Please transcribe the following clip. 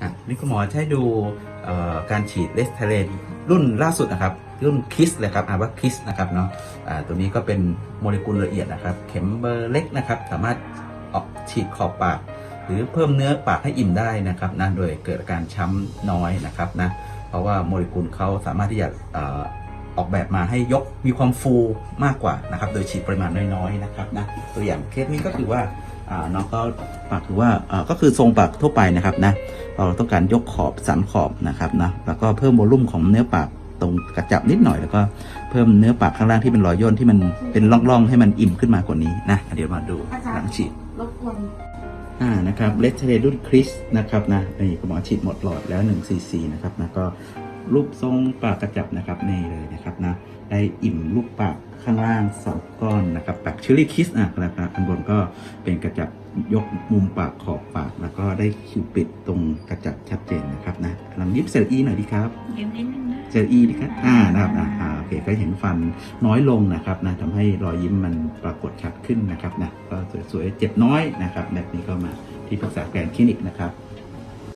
อะนี่คุณหมอให้ดูการฉีดเลสเทเลนรุ่นล่าสุดนะครับ รุ่นคิสเลยครับอ่านว่าคิสนะครับเนาะอ่าตัวนี้ก็เป็นโมเลกุลละเอียดนะครับ เข็มเบอร์เล็กนะครับ สามารถออกฉีดขอบปาก หรือเพิ่มเนื้อปากให้อิ่มได้นะครับนะโดยเกิดอาการช้ำน้อยนะครับนะเพราะว่าโมเลกุลเขาสามารถที่จะออกแบบมาให้ยกมีความฟูมากกว่านะครับ โดยฉีดปริมาณน้อยๆนะครับนะตัวอย่างเคสนี้ก็คือว่าน้องก็ ปากคือว่าอ่าก็คือทรงปากทั่วไปนะครับนะเราต้องการยกขอบสันขอบนะครับนะแล้วก็เพิ่มโวลุ่มของเนื้อปากตรงกระจับนิดหน่อยแล้วก็เพิ่มเนื้อปากข้างล่างที่เป็นรอยย่นที่มันเป็นร่องๆให้มันอิ่มขึ้นมากว่านี้นะเดี๋ยวมาดูหลังฉีดรบกวนอ่านะครับเลสเทเรรุ่นคริสนะครับนะนี่คุณหมอฉีดหมดหลอดแล้ว1ซีซีนะครับนะก็รูปทรงปากกระจับนะครับนี่เลยนะครับนะได้อิ่มรูปปากข้างล่างสองก้อนนะครับปากเชอรี่คิสอะนะครับข้างบนก็เป็นกระจับ ยกมุมปากขอบปาก แล้วก็ได้คิวปิดตรงกระจับชัดเจนนะครับนะลองยิบเซลอีหน่อยดีครับยิ้มนิดนึงนะเซลอีดีครับอ่านะครับอ่าอ่าโอเคก็เห็นฟันน้อยลงนะครับนะทำให้รอยยิ้มมันปรากฏชัดขึ้นนะครับนะก็สวยๆเจ็บน้อยนะครับ แบบนี้ก็มาที่ปรึกษาแกรนด์คลินิกนะครับ